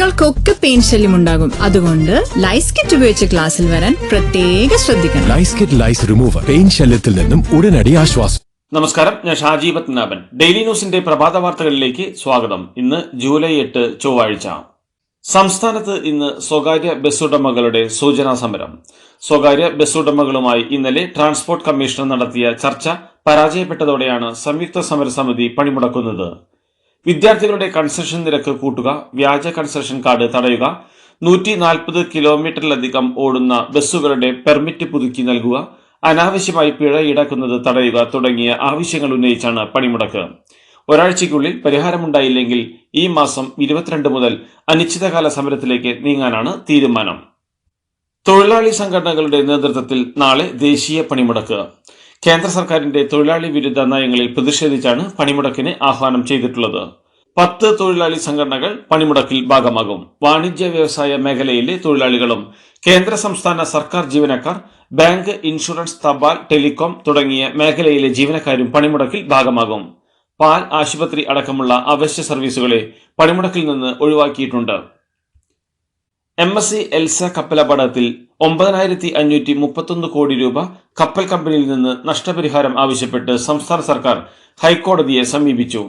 കുട്ടികൾക്കൊക്കെ പെയിൻ ശല്യം ഉണ്ടാകും. അതുകൊണ്ട് ലൈസ് കിറ്റ് ഉപയോഗിച്ച് ക്ലാസ്സിൽ വരാൻ പ്രത്യേക ശ്രദ്ധിക്കണം. ലൈസ് കിറ്റ് ലൈസ് റിമൂവർ പെയിൻ ശല്യത്തിൽ നിന്നും ഉടനടി ആശ്വാസം. നമസ്കാരം ഞാൻ ഷാജി പത്മനാഭൻ. ഡെയിലി ന്യൂസിന്റെ പ്രഭാത വാർത്തകളിലേക്ക് സ്വാഗതം. ഇന്ന് ജൂലൈ എട്ട് ചൊവ്വാഴ്ച. സംസ്ഥാനത്ത് ഇന്ന് സ്വകാര്യ ബസ്സുടമകളുടെ സൂചനാ സമരം. സ്വകാര്യ ബസ്സുടമകളുമായി ഇന്നലെ ട്രാൻസ്പോർട്ട് കമ്മീഷണർ നടത്തിയ ചർച്ച പരാജയപ്പെട്ടതോടെയാണ് സംയുക്ത സമരസമിതി പണിമുടക്കുന്നത്. വിദ്യാർത്ഥികളുടെ കൺസെഷൻ നിരക്ക് കൂട്ടുക വ്യാജ കൺസെഷൻ കാർഡ് തടയുക നൂറ്റി നാൽപ്പത് കിലോമീറ്ററിലധികം ഓടുന്ന ബസ്സുകളുടെ പെർമിറ്റ് പുതുക്കി നൽകുക അനാവശ്യമായി പിഴ ഈടാക്കുന്നത് തടയുക തുടങ്ങിയ ആവശ്യങ്ങൾ ഉന്നയിച്ചാണ് പണിമുടക്ക്. ഒരാഴ്ചയ്ക്കുള്ളിൽ പരിഹാരമുണ്ടായില്ലെങ്കിൽ ഈ മാസം ഇരുപത്തിരണ്ട് മുതൽ അനിശ്ചിതകാല സമരത്തിലേക്ക് നീങ്ങാനാണ് തീരുമാനം. തൊഴിലാളി സംഘടനകളുടെ നേതൃത്വത്തിൽ നാളെ ദേശീയ പണിമുടക്ക്. കേന്ദ്ര സർക്കാരിന്റെ തൊഴിലാളി വിരുദ്ധ നയങ്ങളിൽ പ്രതിഷേധിച്ചാണ് പണിമുടക്കിന് ആഹ്വാനം ചെയ്തിട്ടുള്ളത്. പത്ത് തൊഴിലാളി സംഘടനകൾ പണിമുടക്കിൽ ഭാഗമാകും. വാണിജ്യ വ്യവസായ മേഖലയിലെ തൊഴിലാളികളും കേന്ദ്ര സംസ്ഥാന സർക്കാർ ജീവനക്കാർ ബാങ്ക് ഇൻഷുറൻസ് തപാൽ ടെലികോം തുടങ്ങിയ മേഖലയിലെ ജീവനക്കാരും പണിമുടക്കിൽ ഭാഗമാകും. പാൽ ആശുപത്രി അടക്കമുള്ള അവശ്യ സർവീസുകളെ പണിമുടക്കിൽ നിന്ന് ഒഴിവാക്കിയിട്ടുണ്ട്. എം എസ് സി എൽസ കപ്പലപകടത്തിൽ ഒമ്പതിനായിരത്തി അഞ്ഞൂറ്റി മുപ്പത്തൊന്ന് കോടി രൂപ കപ്പൽ കമ്പനിയിൽ നിന്ന് നഷ്ടപരിഹാരം ആവശ്യപ്പെട്ട് സംസ്ഥാന സർക്കാർ ഹൈക്കോടതിയെ സമീപിച്ചു.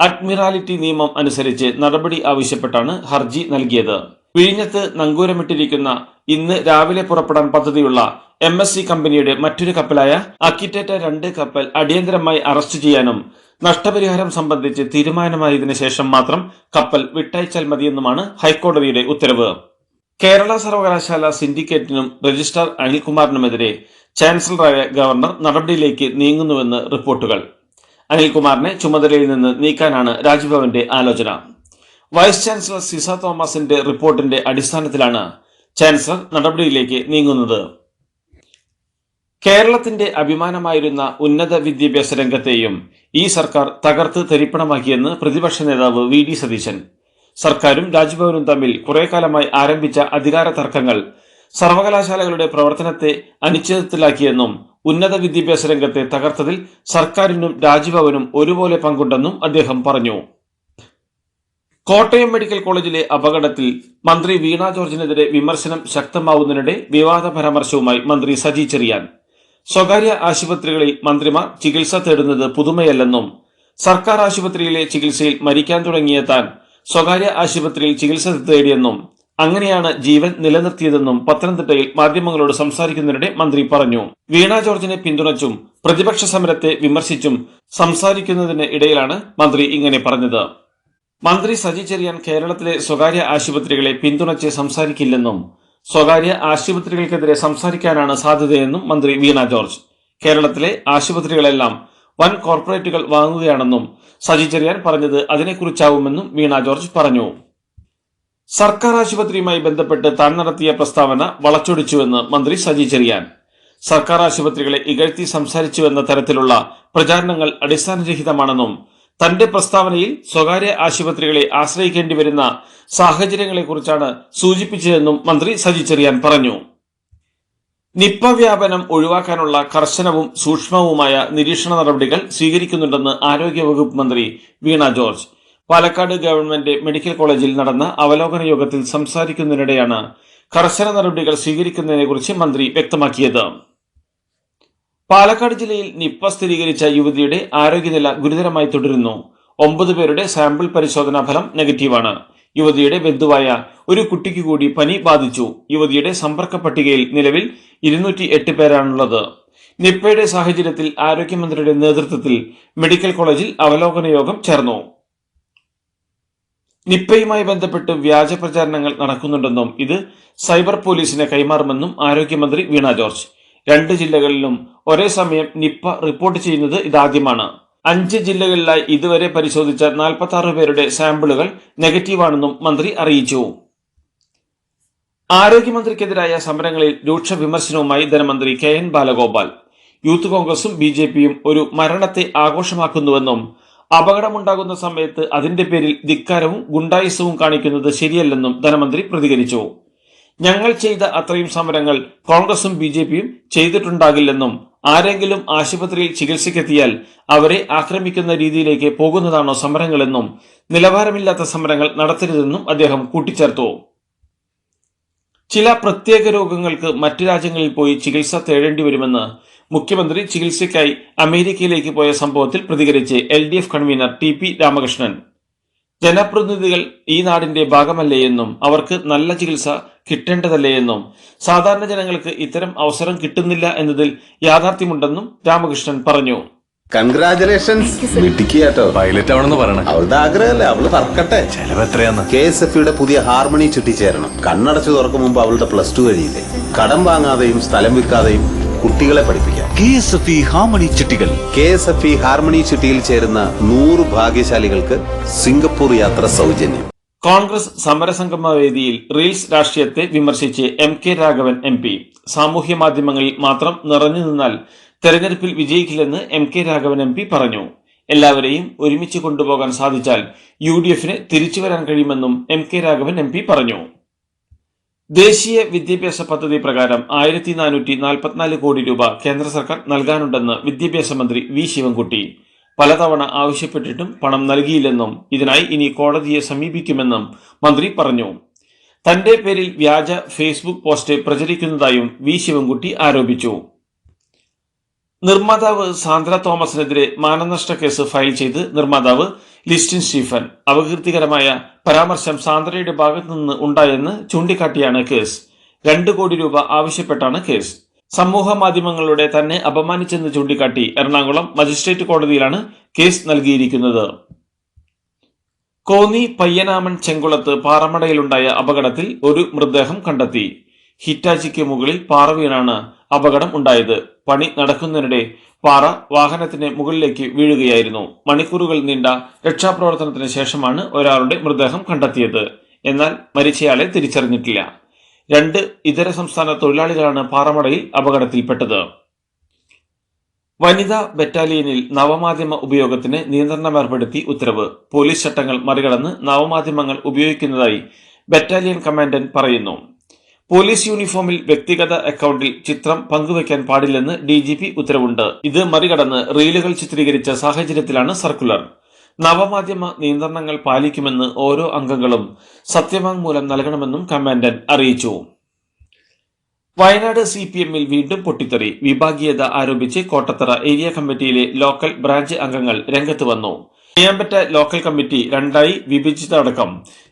അഡ്മിറാലിറ്റി നിയമം അനുസരിച്ച് നടപടി ആവശ്യപ്പെട്ടാണ് ഹർജി നൽകിയത്. വിഴിഞ്ഞത്ത് നങ്കൂരമിട്ടിരിക്കുന്ന ഇന്ന് രാവിലെ പുറപ്പെടാൻ പദ്ധതിയുള്ള എം എസ് സി കമ്പനിയുടെ മറ്റൊരു കപ്പലായ അക്കിറ്റേറ്റ രണ്ട് കപ്പൽ അടിയന്തരമായി അറസ്റ്റ് ചെയ്യാനും നഷ്ടപരിഹാരം സംബന്ധിച്ച് തീരുമാനമായതിനു ശേഷം മാത്രം കപ്പൽ വിട്ടയച്ചാൽ മതിയെന്നുമാണ് ഹൈക്കോടതിയുടെ ഉത്തരവ്. കേരള സർവകലാശാല സിൻഡിക്കേറ്റിനും രജിസ്ട്രാർ അനിൽകുമാറിനുമെതിരെ ചാൻസലറായ ഗവർണർ നടപടിയിലേക്ക് നീങ്ങുന്നുവെന്ന് റിപ്പോർട്ടുകൾ. അനിൽകുമാറിനെ ചുമതലയിൽ നിന്ന് നീക്കാനാണ് രാജ്ഭവന്റെ ആലോചന. വൈസ് ചാൻസലർ സിസ തോമസിന്റെ റിപ്പോർട്ടിന്റെ അടിസ്ഥാനത്തിലാണ് ചാൻസലർ നടപടിയിലേക്ക് നീങ്ങുന്നത്. കേരളത്തിന്റെ അഭിമാനമായിരുന്ന ഉന്നത വിദ്യാഭ്യാസ രംഗത്തെയും ഈ സർക്കാർ തകർത്ത് തരിപ്പണമാക്കിയെന്ന് പ്രതിപക്ഷ നേതാവ് വി ഡി സതീശൻ. സർക്കാരും രാജ്ഭവനും തമ്മിൽ കുറെ കാലമായി ആരംഭിച്ച അധികാര തർക്കങ്ങൾ സർവകലാശാലകളുടെ പ്രവർത്തനത്തെ അനിശ്ചിതത്തിലാക്കിയെന്നും ഉന്നത വിദ്യാഭ്യാസ രംഗത്തെ തകർത്തതിൽ സർക്കാരിനും രാജ്ഭവനും ഒരുപോലെ പങ്കുണ്ടെന്നും അദ്ദേഹം പറഞ്ഞു. കോട്ടയം മെഡിക്കൽ കോളേജിലെ അപകടത്തിൽ മന്ത്രി വീണ ജോർജിനെതിരെ വിമർശനം ശക്തമാവുന്നതിനിടെ വിവാദ പരാമർശവുമായി മന്ത്രി സജി ചെറിയാൻ. സ്വകാര്യ ആശുപത്രികളിൽ മന്ത്രിമാർ ചികിത്സ തേടുന്നത് പുതുമയല്ലെന്നും സർക്കാർ ആശുപത്രിയിലെ ചികിത്സയിൽ മരിക്കാൻ തുടങ്ങിയ താൻ സ്വകാര്യ ആശുപത്രിയിൽ ചികിത്സ തേടിയെന്നും അങ്ങനെയാണ് ജീവൻ നിലനിർത്തിയതെന്നും പത്തനംതിട്ടയിൽ മാധ്യമങ്ങളോട് സംസാരിക്കുന്നതിനിടെ മന്ത്രി പറഞ്ഞു. വീണ ജോർജിനെ പിന്തുണച്ചും പ്രതിപക്ഷ സമരത്തെ വിമർശിച്ചും സംസാരിക്കുന്നതിന് ഇടയിലാണ് മന്ത്രി ഇങ്ങനെ പറഞ്ഞത്. മന്ത്രി സജി ചെറിയാൻ കേരളത്തിലെ സ്വകാര്യ ആശുപത്രികളെ പിന്തുണച്ച് സംസാരിക്കില്ലെന്നും സ്വകാര്യ ആശുപത്രികൾക്കെതിരെ സംസാരിക്കാനാണ് സാധ്യതയെന്നും മന്ത്രി വീണ ജോർജ്. കേരളത്തിലെ ആശുപത്രികളെല്ലാം വൻ കോർപ്പറേറ്റുകൾ വാങ്ങുകയാണെന്നും സജി ചെറിയാൻ പറഞ്ഞത് അതിനെക്കുറിച്ചാവുമെന്നും വീണ ജോർജ് പറഞ്ഞു. സർക്കാർ ആശുപത്രിയുമായി ബന്ധപ്പെട്ട് താൻ നടത്തിയ പ്രസ്താവന വളച്ചൊടിച്ചുവെന്ന് മന്ത്രി സജി ചെറിയാൻ. സർക്കാർ ആശുപത്രികളെ ഇകഴ്ത്തി സംസാരിച്ചുവെന്ന തരത്തിലുള്ള പ്രചാരണങ്ങൾ അടിസ്ഥാനരഹിതമാണെന്നും തന്റെ പ്രസ്താവനയിൽ സ്വകാര്യ ആശുപത്രികളെ ആശ്രയിക്കേണ്ടി വരുന്ന സാഹചര്യങ്ങളെക്കുറിച്ചാണ് സൂചിപ്പിച്ചതെന്നും മന്ത്രി സജി ചെറിയാൻ പറഞ്ഞു. നിപ്പ വ്യാപനം ഒഴിവാക്കാനുള്ള കർശനവും സൂക്ഷ്മവുമായ നിരീക്ഷണ നടപടികൾ സ്വീകരിക്കുന്നുണ്ടെന്ന് ആരോഗ്യവകുപ്പ് മന്ത്രി വീണ ജോർജ്. പാലക്കാട് ഗവൺമെന്റ് മെഡിക്കൽ കോളേജിൽ നടന്ന അവലോകന യോഗത്തിൽ സംസാരിക്കുന്നതിനിടെയാണ് കർശന നടപടികൾ സ്വീകരിക്കുന്നതിനെക്കുറിച്ച് മന്ത്രി വ്യക്തമാക്കിയത്. പാലക്കാട് ജില്ലയിൽ നിപ്പ സ്ഥിരീകരിച്ച യുവതിയുടെ ആരോഗ്യനില ഗുരുതരമായി തുടരുന്നു. ഒമ്പത് പേരുടെ സാമ്പിൾ പരിശോധനാ ഫലം നെഗറ്റീവാണ്. യുവതിയുടെ ബന്ധുവായ ഒരു കുട്ടിക്ക് കൂടി പനി ബാധിച്ചു. യുവതിയുടെ സമ്പർക്ക പട്ടികയിൽ നിലവിൽ ഇരുന്നൂറ്റി എട്ട് പേരാണുള്ളത്. നിപ്പയുടെ സാഹചര്യത്തിൽ ആരോഗ്യമന്ത്രിയുടെ നേതൃത്വത്തിൽ മെഡിക്കൽ കോളേജിൽ അവലോകന യോഗം ചേർന്നു. നിപ്പയുമായി ബന്ധപ്പെട്ട് വ്യാജ പ്രചാരണങ്ങൾ നടക്കുന്നുണ്ടെന്നും ഇത് സൈബർ പോലീസിനെ കൈമാറുമെന്നും ആരോഗ്യമന്ത്രി വീണ ജോർജ്. രണ്ട് ജില്ലകളിലും ഒരേ സമയം നിപ്പ റിപ്പോർട്ട് ചെയ്യുന്നത് ഇതാദ്യമാണ്. അഞ്ച് ജില്ലകളിലായി ഇതുവരെ പരിശോധിച്ച നാൽപ്പത്തി പേരുടെ സാമ്പിളുകൾ നെഗറ്റീവാണെന്നും മന്ത്രി അറിയിച്ചു. ആരോഗ്യമന്ത്രിക്കെതിരായ സമരങ്ങളിൽ രൂക്ഷ വിമർശനവുമായി ധനമന്ത്രി കെ എൻ ബാലഗോപാൽ. യൂത്ത് കോൺഗ്രസും ബി ജെ പിയും ഒരു മരണത്തെ ആഘോഷമാക്കുന്നുവെന്നും അപകടമുണ്ടാകുന്ന സമയത്ത് അതിന്റെ പേരിൽ ധിക്കാരവും ഗുണ്ടായുസവും കാണിക്കുന്നത് ശരിയല്ലെന്നും ധനമന്ത്രി പ്രതികരിച്ചു. ഞങ്ങൾ ചെയ്ത അത്രയും സമരങ്ങൾ കോൺഗ്രസും ബി ജെ പിയും ചെയ്തിട്ടുണ്ടാകില്ലെന്നും ആരെങ്കിലും ആശുപത്രിയിൽ ചികിത്സയ്ക്കെത്തിയാൽ അവരെ ആക്രമിക്കുന്ന രീതിയിലേക്ക് പോകുന്നതാണോ സമരങ്ങളെന്നും നിലവാരമില്ലാത്ത സമരങ്ങൾ നടത്തരുതെന്നും അദ്ദേഹം കൂട്ടിച്ചേർത്തു. ചില പ്രത്യേക രോഗങ്ങൾക്ക് മറ്റു രാജ്യങ്ങളിൽ പോയി ചികിത്സ തേടേണ്ടി വരുമെന്ന് മുഖ്യമന്ത്രി ചികിത്സയ്ക്കായി അമേരിക്കയിലേക്ക് പോയ സംഭവത്തിൽ പ്രതികരിച്ച് L D F convener T P Ramakrishnan. ജനപ്രതിനിധികൾ ഈ നാടിന്റെ ഭാഗമല്ലേ എന്നും അവർക്ക് നല്ല ചികിത്സ കിട്ടേണ്ടതല്ലേ എന്നും സാധാരണ ജനങ്ങൾക്ക് ഇത്തരം അവസരം കിട്ടുന്നില്ല എന്നതിൽ യാഥാർത്ഥ്യമുണ്ടെന്നും രാമകൃഷ്ണൻ പറഞ്ഞു. കൺഗ്രാചുലേഷൻസ് പൈലറ്റ് ആവണമെന്ന് പറയണേ. അവളുടെ ആഗ്രഹമല്ലേ? അവൾ പറക്കട്ടെ. ചെലവ് എത്രയാന്ന്? കെ എസ് എഫ് യുടെ പുതിയ ഹാർമണി ചുറ്റിച്ചേരണം. കണ്ണടച്ചു തുറക്കും മുമ്പ് അവളുടെ പ്ലസ് ടു കഴിയില്ലേ കടം വാങ്ങാതെയും സ്ഥലം വിൽക്കാതെയും കുട്ടികളെ പഠിപ്പിക്കാം. K S F E harmony ചിട്ടികൾ K S F E harmony ചിട്ടിയിൽ ചേരുന്ന നൂറ് ഭാഗ്യശാലികൾക്ക് സിംഗപ്പൂർ യാത്ര സൗജന്യം. കോൺഗ്രസ് സമരസംഗമ വേദിയിൽ റീൽസ് രാഷ്ട്രീയത്തെ വിമർശിച്ച് M K Raghavan M P. സാമൂഹ്യ മാധ്യമങ്ങളിൽ മാത്രം നിറഞ്ഞു നിന്നാൽ തെരഞ്ഞെടുപ്പിൽ വിജയിക്കില്ലെന്ന് M K Raghavan M P പറഞ്ഞു. എല്ലാവരെയും ഒരുമിച്ച് കൊണ്ടുപോകാൻ സാധിച്ചാൽ യു ഡി എഫിന് തിരിച്ചു വരാൻ കഴിയുമെന്നും M K Raghavan M P പറഞ്ഞു. ദേശീയ വിദ്യാഭ്യാസ പദ്ധതി പ്രകാരം ആയിരത്തി നാനൂറ്റി നാൽപ്പത്തിനാല് കോടി രൂപ കേന്ദ്ര സർക്കാർ നൽകാനുണ്ടെന്ന് വിദ്യാഭ്യാസ മന്ത്രി വി ശിവൻകുട്ടി. പലതവണ ആവശ്യപ്പെട്ടിട്ടും പണം നൽകിയില്ലെന്നും ഇതിനായി ഇനി കോടതിയെ സമീപിക്കുമെന്നും മന്ത്രി പറഞ്ഞു. തന്റെ പേരിൽ വ്യാജ ഫേസ്ബുക്ക് പോസ്റ്റ് പ്രചരിക്കുന്നതായും വി ശിവൻകുട്ടി ആരോപിച്ചു. നിർമ്മാതാവ് സാന്ദ്ര തോമസിനെതിരെ മാനനഷ്ട കേസ് ഫയൽ ചെയ്ത് നിർമ്മാതാവ് ലിസ്റ്റിൻ സ്റ്റീഫൻ. അപകീർത്തികരമായ പരാമർശം സാന്ദ്രയുടെ ഭാഗത്തു നിന്ന് ഉണ്ടായെന്ന് ചൂണ്ടിക്കാട്ടിയാണ് കേസ്. രണ്ട് കോടി രൂപ ആവശ്യപ്പെട്ടാണ് കേസ്. സമൂഹ മാധ്യമങ്ങളുടെ തന്നെ അപമാനിച്ചെന്ന് ചൂണ്ടിക്കാട്ടി എറണാകുളം മജിസ്ട്രേറ്റ് കോടതിയിലാണ് കേസ് നൽകിയിരിക്കുന്നത്. കോന്നി പയ്യനാമൻ ചെങ്കുളത്ത് പാറമടയിലുണ്ടായ അപകടത്തിൽ ഒരു മൃതദേഹം കണ്ടെത്തി. ഹിറ്റാജിക്ക് മുകളിൽ പാറ വീണാണ് അപകടം ഉണ്ടായത്. പണി നടക്കുന്നതിനിടെ പാറ വാഹനത്തിന് മുകളിലേക്ക് വീഴുകയായിരുന്നു. മണിക്കൂറുകൾ നീണ്ട രക്ഷാപ്രവർത്തനത്തിന് ശേഷമാണ് ഒരാളുടെ മൃതദേഹം കണ്ടെത്തിയത്. എന്നാൽ മരിച്ചയാളെ തിരിച്ചറിഞ്ഞിട്ടില്ല. രണ്ട് ഇതര സംസ്ഥാന തൊഴിലാളികളാണ് പാറമടയിൽ അപകടത്തിൽപ്പെട്ടത്. വനിതാ ബറ്റാലിയനിൽ നവമാധ്യമ ഉപയോഗത്തിന് നിയന്ത്രണം ഏർപ്പെടുത്തി ഉത്തരവ്. പോലീസ് ചട്ടങ്ങൾ മറികടന്ന് നവമാധ്യമങ്ങൾ ഉപയോഗിക്കുന്നതായി ബറ്റാലിയൻ കമാൻഡന്റ് പറയുന്നു. പോലീസ് യൂണിഫോമിൽ വ്യക്തിഗത അക്കൗണ്ടിൽ ചിത്രം പങ്കുവയ്ക്കാൻ പാടില്ലെന്ന് ഡി ജി പി ഉത്തരവുണ്ട്. ഇത് മറികടന്ന് റീലുകൾ ചിത്രീകരിച്ച സാഹചര്യത്തിലാണ് സർക്കുലർ. നവമാധ്യമ നിയന്ത്രണങ്ങൾ പാലിക്കുമെന്ന് ഓരോ അംഗങ്ങളും സത്യവാങ്മൂലം നൽകണമെന്നും കമാൻഡന്റ് അറിയിച്ചു. വയനാട് സി പി എമ്മിൽ വീണ്ടും പൊട്ടിത്തെറി. വിഭാഗീയത ആരോപിച്ച് കോട്ടത്തറ ഏരിയ കമ്മിറ്റിയിലെ ലോക്കൽ ബ്രാഞ്ച് അംഗങ്ങൾ രംഗത്ത് വന്നു. ചെയ്യാമ്പറ്റ ലോക്കൽ കമ്മിറ്റി രണ്ടായി വിഭജിച്ചതടക്കം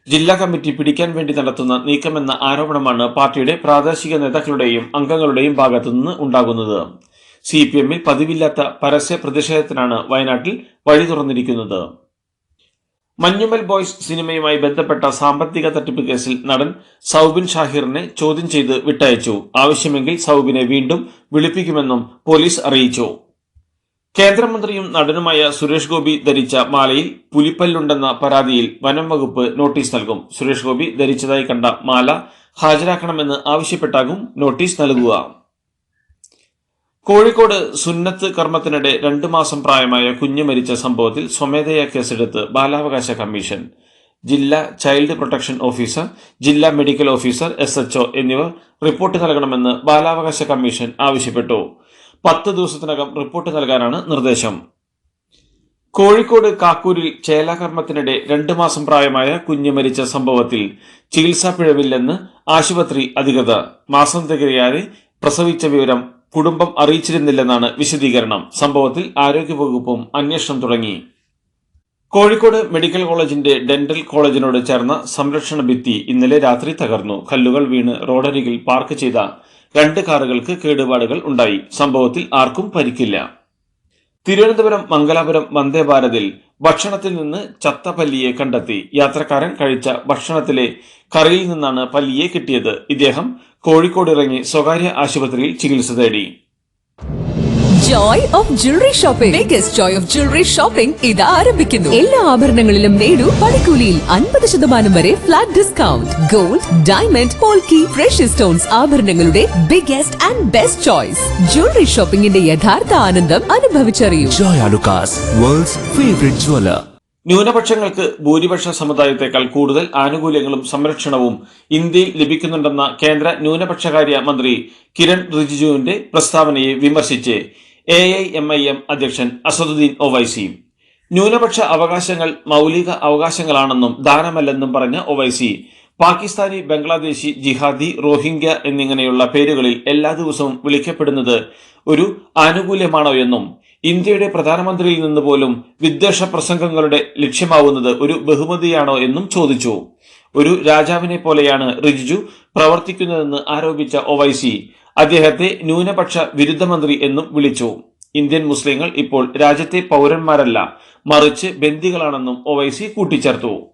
ജില്ലാ കമ്മിറ്റി പിടിക്കാൻ വേണ്ടി നടത്തുന്ന നീക്കമെന്ന ആരോപണമാണ് പാർട്ടിയുടെ പ്രാദേശിക നേതാക്കളുടെയും അംഗങ്ങളുടെയും ഭാഗത്തുനിന്ന് ഉണ്ടാകുന്നത്. സി പി എമ്മിൽ പതിവില്ലാത്ത പരസ്യ പ്രതിഷേധത്തിനാണ് വയനാട്ടിൽ വഴി തുറന്നിരിക്കുന്നത്. മഞ്ഞുമൽ ബോയ്സ് സിനിമയുമായി ബന്ധപ്പെട്ട സാമ്പത്തിക തട്ടിപ്പ് കേസിൽ നടൻ സൗബിൻ ഷാഹിറിനെ ചോദ്യം ചെയ്ത് വിട്ടയച്ചു. ആവശ്യമെങ്കിൽ സൗബിനെ വീണ്ടും വിളിപ്പിക്കുമെന്നും പോലീസ് അറിയിച്ചു. കേന്ദ്രമന്ത്രിയും നടനുമായ സുരേഷ് ഗോപി ധരിച്ച മാലയിൽ പുലിപ്പല്ലുണ്ടെന്ന പരാതിയിൽ വനം വകുപ്പ് നോട്ടീസ് നൽകും. സുരേഷ് ഗോപി ധരിച്ചതായി കണ്ട മാല ഹാജരാക്കണമെന്ന് ആവശ്യപ്പെട്ടാകും നോട്ടീസ് നൽകുക. കോഴിക്കോട് സുന്നത്ത് കർമ്മത്തിനിടെ രണ്ടു മാസം പ്രായമായ കുഞ്ഞ് മരിച്ച സംഭവത്തിൽ സ്വമേധയാ കേസെടുത്ത് ബാലാവകാശ കമ്മീഷൻ. ജില്ലാ ചൈൽഡ് പ്രൊട്ടക്ഷൻ ഓഫീസർ ജില്ലാ മെഡിക്കൽ ഓഫീസർ എസ് എന്നിവർ റിപ്പോർട്ട് നൽകണമെന്ന് ബാലാവകാശ കമ്മീഷൻ ആവശ്യപ്പെട്ടു. പത്ത് ദിവസത്തിനകം റിപ്പോർട്ട് നൽകാനാണ് നിർദ്ദേശം. കോഴിക്കോട് കാക്കൂരിൽ ചേലാകർമ്മത്തിനിടെ രണ്ടു മാസം പ്രായമായ കുഞ്ഞ് മരിച്ച സംഭവത്തിൽ ചികിത്സാ പിഴവില്ലെന്ന് ആശുപത്രി അധികൃതർ. മാസം തികയാതെ പ്രസവിച്ച വിവരം കുടുംബം അറിയിച്ചിരുന്നില്ലെന്നാണ് വിശദീകരണം. സംഭവത്തിൽ ആരോഗ്യവകുപ്പും അന്വേഷണം തുടങ്ങി. കോഴിക്കോട് മെഡിക്കൽ കോളേജിന്റെ ഡെന്റൽ കോളേജിനോട് ചേർന്ന സംരക്ഷണ ഭിത്തി ഇന്നലെ രാത്രി തകർന്നു. കല്ലുകൾ വീണ് റോഡരികിൽ പാർക്ക് ചെയ്ത രണ്ട് കാറുകൾക്ക് കേടുപാടുകൾ ഉണ്ടായി. സംഭവത്തിൽ ആർക്കും പരിക്കില്ല. തിരുവനന്തപുരം മംഗലാപുരം വന്ദേ ഭാരതിൽ ഭക്ഷണത്തിൽ നിന്ന് ചത്ത പല്ലിയെ കണ്ടെത്തി. യാത്രക്കാരൻ കഴിച്ച ഭക്ഷണത്തിലെ കറിയിൽ നിന്നാണ് പല്ലിയെ കിട്ടിയത്. ഇദ്ദേഹം കോഴിക്കോട് ഇറങ്ങി സ്വകാര്യ ആശുപത്രിയിൽ ചികിത്സ തേടി. Joy of jewellery shopping biggest joy of jewellery shopping ഇത് ആരംഭിക്കുന്നു. എല്ലാ ആഭരണങ്ങളിലും നേടൂ പണിക്കൂലിയിൽ അൻപത് ശതമാനം വരെ flat discount gold diamond polki fresh stones ആഭരണങ്ങളുടെ biggest and best choice jewellery ഷോപ്പിംഗിന്റെ യഥാർത്ഥ ആനന്ദം അനുഭവിച്ചറിയൂ. Joy Alukkas world's favourite jeweller ന്യൂനപക്ഷങ്ങൾക്ക് ഭൂരിപക്ഷ സമുദായത്തെക്കാൾ കൂടുതൽ ആനുകൂല്യങ്ങളും സംരക്ഷണവും ഇന്ത്യയിൽ ലഭിക്കുന്നുണ്ടെന്ന കേന്ദ്ര ന്യൂനപക്ഷകാര്യ മന്ത്രി കിരൺ റിജിജുവിന്റെ പ്രസ്താവനയെ വിമർശിച്ച്. A I M I M അധ്യക്ഷൻ അസദുദ്ദീൻ ഒവൈസിയും ന്യൂനപക്ഷ അവകാശങ്ങൾ മൗലിക അവകാശങ്ങളാണെന്നും ദാനമല്ലെന്നും പറഞ്ഞ ഒവൈസി. പാകിസ്ഥാനി ബംഗ്ലാദേശി ജിഹാദി റോഹിംഗ്യ എന്നിങ്ങനെയുള്ള പേരുകളിൽ എല്ലാ ദിവസവും വിളിക്കപ്പെടുന്നത് ഒരു ആനുകൂല്യമാണോ എന്നും ഇന്ത്യയുടെ പ്രധാനമന്ത്രിയിൽ നിന്ന് പോലും വിദ്വേഷ പ്രസംഗങ്ങളുടെ ലക്ഷ്യമാവുന്നത് ഒരു ബഹുമതിയാണോ എന്നും ചോദിച്ചു. ഒരു രാജാവിനെ പോലെയാണ് റിജിജു പ്രവർത്തിക്കുന്നതെന്ന് ആരോപിച്ച ഒവൈസി അദ്ദേഹത്തെ ന്യൂനപക്ഷ വിരുദ്ധ മന്ത്രി എന്നും വിളിച്ചു. ഇന്ത്യൻ മുസ്ലിങ്ങൾ ഇപ്പോൾ രാജ്യത്തെ പൗരന്മാരല്ല മറിച്ച് ബന്ദികളാണെന്നും ഒവൈസി കൂട്ടിച്ചേർത്തു.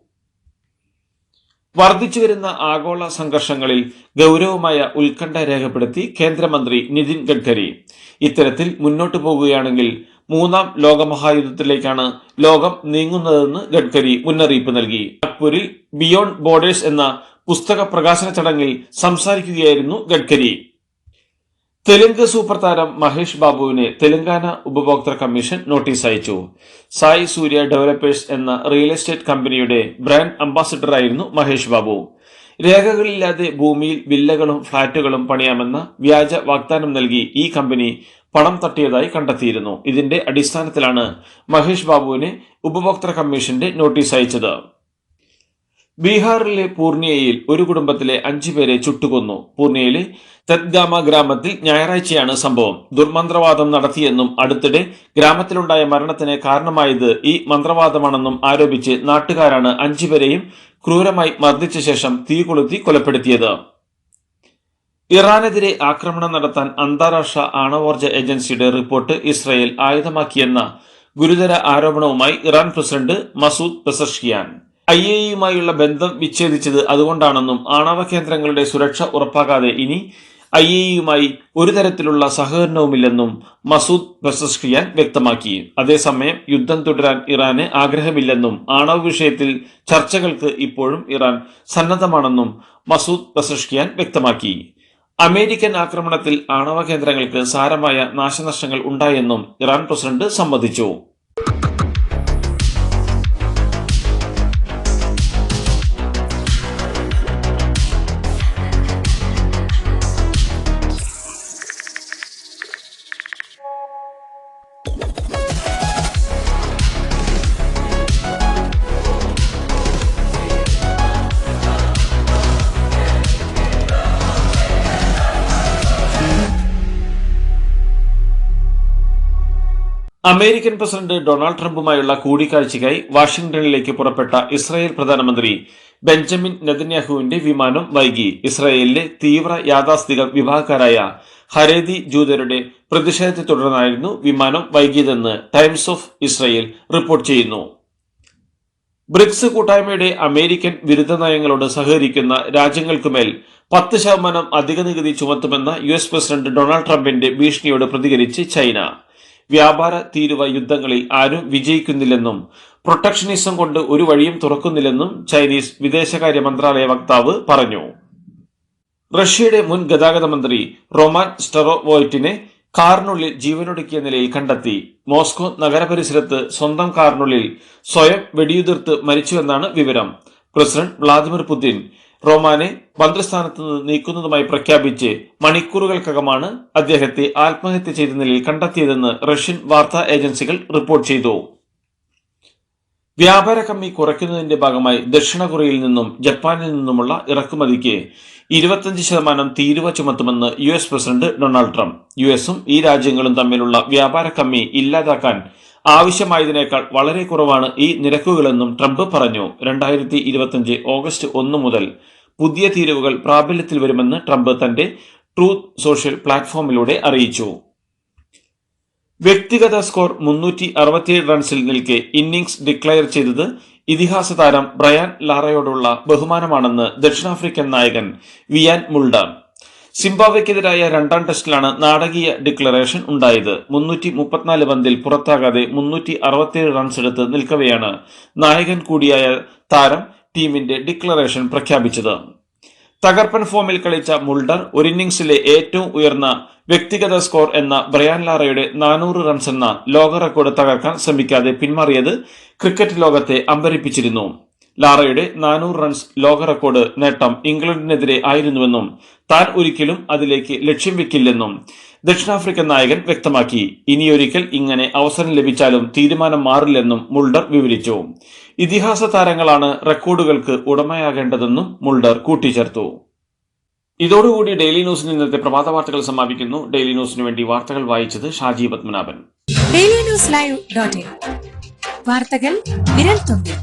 വർദ്ധിച്ചു വരുന്ന ആഗോള സംഘർഷങ്ങളിൽ ഗൗരവമായ ഉത്കണ്ഠ രേഖപ്പെടുത്തി കേന്ദ്രമന്ത്രി നിതിൻ ഗഡ്കരി. ഇത്തരത്തിൽ മുന്നോട്ടു പോകുകയാണെങ്കിൽ മൂന്നാം ലോകമഹായുദ്ധത്തിലേക്കാണ് ലോകം നീങ്ങുന്നതെന്ന് ഗഡ്കരി മുന്നറിയിപ്പ് നൽകി. നാഗ്പൂരിൽ ബിയോണ്ട് ബോർഡേഴ്സ് എന്ന പുസ്തക പ്രകാശന ചടങ്ങിൽ സംസാരിക്കുകയായിരുന്നു ഗഡ്കരി. തെലുങ്ക് സൂപ്പർ താരം മഹേഷ് ബാബുവിനെ തെലങ്കാന ഉപഭോക്തൃ കമ്മീഷൻ നോട്ടീസ് അയച്ചു. സായി സൂര്യ ഡെവലപ്പേഴ്സ് എന്ന റിയൽ എസ്റ്റേറ്റ് കമ്പനിയുടെ ബ്രാൻഡ് അംബാസിഡറായിരുന്നു മഹേഷ് ബാബു. രേഖകളില്ലാതെ ഭൂമിയിൽ വില്ലകളും ഫ്ളാറ്റുകളും പണിയാമെന്ന വ്യാജ വാഗ്ദാനം നൽകി ഈ കമ്പനി പണം തട്ടിയതായി കണ്ടെത്തിയിരുന്നു. ഇതിന്റെ അടിസ്ഥാനത്തിലാണ് മഹേഷ് ബാബുവിനെ ഉപഭോക്തൃ കമ്മീഷന്റെ നോട്ടീസ് അയച്ചത്. ബീഹാറിലെ പൂർണിയയിൽ ഒരു കുടുംബത്തിലെ അഞ്ചു പേരെ ചുട്ടുകൊന്നു. പൂർണിയയിലെ തെത്ഗാമ ഗ്രാമത്തിൽ ഞായറാഴ്ചയാണ് സംഭവം. ദുർമന്ത്രവാദം നടത്തിയെന്നും അടുത്തിടെ ഗ്രാമത്തിലുണ്ടായ മരണത്തിന് കാരണമായത് ഈ മന്ത്രവാദമാണെന്നും ആരോപിച്ച് നാട്ടുകാരാണ് അഞ്ചുപേരെയും ക്രൂരമായി മർദ്ദിച്ച ശേഷം തീ കൊളുത്തി കൊലപ്പെടുത്തിയത്. ഇറാനെതിരെ ആക്രമണം നടത്താൻ അന്താരാഷ്ട്ര ആണവോർജ ഏജൻസിയുടെ റിപ്പോർട്ട് ഇസ്രയേൽ ആയുധമാക്കിയെന്ന ഗുരുതര ആരോപണവുമായി Iran president Masoud Pezeshkian. I A ഇയുമായുള്ള ബന്ധം വിച്ഛേദിച്ചത് അതുകൊണ്ടാണെന്നും ആണവ കേന്ദ്രങ്ങളുടെ സുരക്ഷ ഉറപ്പാക്കാതെ ഇനി ഐ എ ഒരു തരത്തിലുള്ള സഹകരണവുമില്ലെന്നും മസൂദ് പെസഷ്കിയാൻ വ്യക്തമാക്കി. അതേസമയം യുദ്ധം തുടരാൻ ഇറാന് ആഗ്രഹമില്ലെന്നും ആണവ വിഷയത്തിൽ ചർച്ചകൾക്ക് ഇപ്പോഴും ഇറാൻ സന്നദ്ധമാണെന്നും മസൂദ് പെസഷ്കിയാൻ വ്യക്തമാക്കി. അമേരിക്കൻ ആക്രമണത്തിൽ ആണവ കേന്ദ്രങ്ങൾക്ക് സാരമായ നാശനഷ്ടങ്ങൾ ഉണ്ടായെന്നും ഇറാൻ പ്രസിഡന്റ് സമ്മതിച്ചു. അമേരിക്കൻ പ്രസിഡന്റ് ഡൊണാൾഡ് ട്രംപുമായുള്ള കൂടിക്കാഴ്ചയ്ക്കായി വാഷിംഗ്ടണിലേക്ക് പുറപ്പെട്ട ഇസ്രായേൽ പ്രധാനമന്ത്രി ബെഞ്ചമിൻ നെതന്യാഹുവിന്റെ വിമാനം വൈകി. ഇസ്രായേലിലെ തീവ്ര യാഥാസ്ഥിക വിഭാഗക്കാരായ ഹരേദി ജൂതരുടെ പ്രതിഷേധത്തെ തുടർന്നായിരുന്നു വിമാനം വൈകിയതെന്ന് ടൈംസ് ഓഫ് ഇസ്രായേൽ റിപ്പോർട്ട് ചെയ്യുന്നു. ബ്രിക്സ് കൂട്ടായ്മയുടെ അമേരിക്കൻ വിരുദ്ധ നയങ്ങളോട് സഹകരിക്കുന്ന രാജ്യങ്ങൾക്കുമേൽ പത്ത് ശതമാനം അധിക നികുതി ചുമത്തുമെന്ന യു എസ് പ്രസിഡന്റ് ഡൊണാൾഡ് ട്രംപിന്റെ ഭീഷണിയോട് പ്രതികരിച്ച് ചൈന. വ്യാപാര തീരുവ യുദ്ധങ്ങളിൽ ആരും വിജയിക്കുന്നില്ലെന്നും പ്രൊട്ടക്ഷനിസം കൊണ്ട് ഒരു വഴിയും തുറക്കുന്നില്ലെന്നും ചൈനീസ് വിദേശകാര്യ മന്ത്രാലയ വക്താവ് പറഞ്ഞു. റഷ്യയുടെ മുൻ ഗതാഗത മന്ത്രി റൊമാൻ സ്റ്റെറോവോയിറ്റിനെ കാറിനുള്ളിൽ ജീവനൊടുക്കിയ നിലയിൽ കണ്ടെത്തി. മോസ്കോ നഗരപരിസരത്ത് സ്വന്തം കാറിനുള്ളിൽ സ്വയം വെടിയുതിർത്ത് മരിച്ചുവെന്നാണ് വിവരം. പ്രസിഡന്റ് വ്ളാദിമിർ പുതിൻ റോമാനെ മന്ത്രിസ്ഥാനത്ത് നിന്ന് നീക്കുന്നതുമായി പ്രഖ്യാപിച്ച് മണിക്കൂറുകൾക്കകമാണ് അദ്ദേഹത്തെ ആത്മഹത്യ ചെയ്ത നിലയിൽ കണ്ടെത്തിയതെന്ന് റഷ്യൻ വാർത്താ ഏജൻസികൾ റിപ്പോർട്ട് ചെയ്തു. വ്യാപാര കമ്മി കുറയ്ക്കുന്നതിന്റെ ഭാഗമായി ദക്ഷിണ കൊറിയയിൽ നിന്നും ജപ്പാനിൽ നിന്നുമുള്ള ഇറക്കുമതിക്ക് ഇരുപത്തഞ്ച് ശതമാനം തീരുവ ചുമത്തുമെന്ന് U S president Donald Trump. U എസും ഈ രാജ്യങ്ങളും തമ്മിലുള്ള വ്യാപാര കമ്മി ഇല്ലാതാക്കാൻ ആവശ്യമായതിനേക്കാൾ വളരെ കുറവാണ് ഈ നിരക്കുകളെന്നും ട്രംപ് പറഞ്ഞു. രണ്ടായിരത്തി ഓഗസ്റ്റ് ഒന്ന് മുതൽ പുതിയ തീരുവകൾ പ്രാബല്യത്തിൽ വരുമെന്ന് ട്രംപ് തന്റെ ട്രൂത്ത് സോഷ്യൽ പ്ലാറ്റ്ഫോമിലൂടെ അറിയിച്ചു. വ്യക്തിഗത സ്കോർ മുന്നൂറ്റി അറുപത്തിയേഴ് റൺസിൽ നിൽക്കെ ഇന്നിംഗ്സ് ഡിക്ലയർ ചെയ്തത് ഇതിഹാസ താരം ബ്രയാൻ ലാറയോടുള്ള ബഹുമാനമാണെന്ന് ദക്ഷിണാഫ്രിക്കൻ നായകൻ വിയാൻ മുൾഡ. സിംബാബ്വെക്കെതിരായ രണ്ടാം ടെസ്റ്റിലാണ് നാടകീയ ഡിക്ലറേഷൻ ഉണ്ടായത്. മുന്നൂറ്റി മുപ്പത്തിനാല് പന്തിൽ പുറത്താകാതെ മുന്നൂറ്റി അറുപത്തിയേഴ് റൺസ് എടുത്ത് നിൽക്കവെയാണ് നായകൻ കൂടിയായ താരം ടീമിന്റെ ഡിക്ലറേഷൻ പ്രഖ്യാപിച്ചത്. തകർപ്പൻ ഫോമിൽ കളിച്ച മുൾഡർ ഒരു ഇന്നിംഗ്സിലെ ഏറ്റവും ഉയർന്ന വ്യക്തിഗത സ്കോർ എന്ന ബ്രയാൻ ലാറയുടെ നാനൂറ് റൺസ് എന്ന ലോക റെക്കോർഡ് തകർക്കാൻ ശ്രമിക്കാതെ പിന്മാറിയത് ക്രിക്കറ്റ് ലോകത്തെ അമ്പരിപ്പിച്ചിരുന്നു. ലാറയുടെ നാനൂറ് റൺസ് ലോക റെക്കോർഡ് നേട്ടം ഇംഗ്ലണ്ടിനെതിരെ ആയിരുന്നുവെന്നും താൻ ഒരിക്കലും അതിലേക്ക് ലക്ഷ്യം വെക്കില്ലെന്നും ദക്ഷിണാഫ്രിക്കൻ നായകൻ വ്യക്തമാക്കി. ഇനിയൊരിക്കൽ ഇങ്ങനെ അവസരം ലഭിച്ചാലും തീരുമാനം മാറില്ലെന്നും മുൾഡർ വിവരിച്ചു. ഇതിഹാസ താരങ്ങളാണ് റെക്കോർഡുകൾക്ക് ഉടമയാകേണ്ടതെന്നും മുൾഡർ കൂട്ടിച്ചേർത്തു. ഇതോടുകൂടി ഡെയിലി ന്യൂസിന് ഇന്നത്തെ പ്രഭാത വാർത്തകൾ സമാപിക്കുന്നു. ഡെയിലി ന്യൂസിന് വേണ്ടി വാർത്തകൾ വായിച്ചത് Shaji Padmanabhan. Daily news live വാർത്തകൾ വിരൽ തുമ്പിൽ.